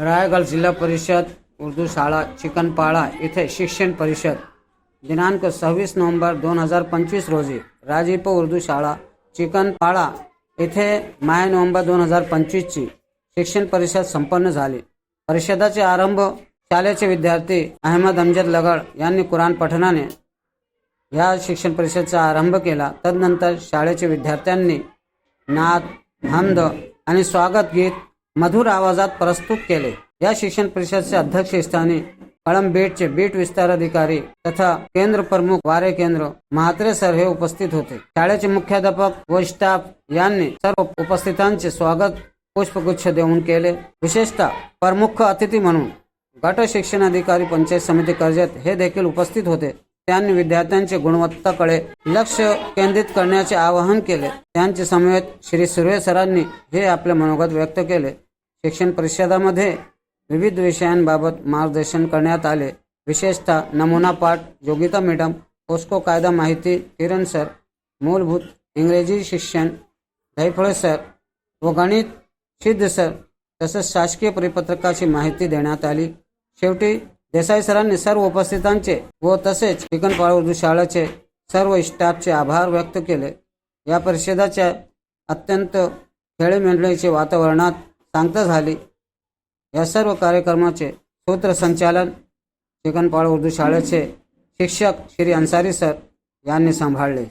रायगड जिल्हा परिषद उर्दू शाळा चिकनपाळा येथे शिक्षण परिषद. दिनांक सव्वीस नोव्हेंबर दोन हजार पंचवीस रोजी राजीप उर्दू शाळा चिकनपाळा येथे माय नोव्हेंबर दोन हजार पंचवीसची शिक्षण परिषद संपन्न झाली. परिषदाचे आरंभ शाळेचे विद्यार्थी अहमद अमजद लगड यांनी कुराण पठणाने या शिक्षण परिषदेचा आरंभ केला. तदनंतर शाळेचे विद्यार्थ्यांनी नाद हमद आणि स्वागत गीत मधुर आवाजात प्रस्तुत केले. या शिक्षण परिषदचे अध्यक्षस्थानी कळम बेटचे बीट विस्तार अधिकारी तथा केंद्र प्रमुख वारे केंद्र म्हात्रे सर हे उपस्थित होते. शाळेचे मुख्याध्यापक व स्टाफ यांनी सर्व उपस्थितांचे स्वागत पुष्पगुच्छ देऊन केले. विशेषतः प्रमुख अतिथी म्हणून गट शिक्षण अधिकारी पंचायत समिती कर्जत हे देखील उपस्थित होते. त्यांनी विद्यार्थ्यांच्या गुणवत्ताकडे लक्ष केंद्रित करण्याचे आवाहन केले. त्यांचे समवेत श्री सुर्वे सरांनी हे आपले मनोगत व्यक्त केले. शिक्षण परिषदामध्ये विविध विषयांबाबत मार्गदर्शन करण्यात आले. विशेषतः नमुना पाठ योगिता मॅडम पोस्को कायदा माहिती किरण सर मूलभूत इंग्रजी शिक्षण दैफळे सर व गणित सिद्ध सर तसेच शासकीय परिपत्रकाची माहिती देण्यात आली. शेवटी देसाई सरांनी सर्व उपस्थितांचे व तसेच चिकनपाळ उर्दू शाळेचे सर्व स्टाफचे आभार व्यक्त केले. या परिषदाच्या अत्यंत खेळीमेंढळीचे वातावरणात सांगता झाली. या सर्व कार्यक्रमाचे सूत्रसंचालन चिकनपाळ उर्दू शाळेचे शिक्षक श्री अन्सारी सर यांनी सांभाळले.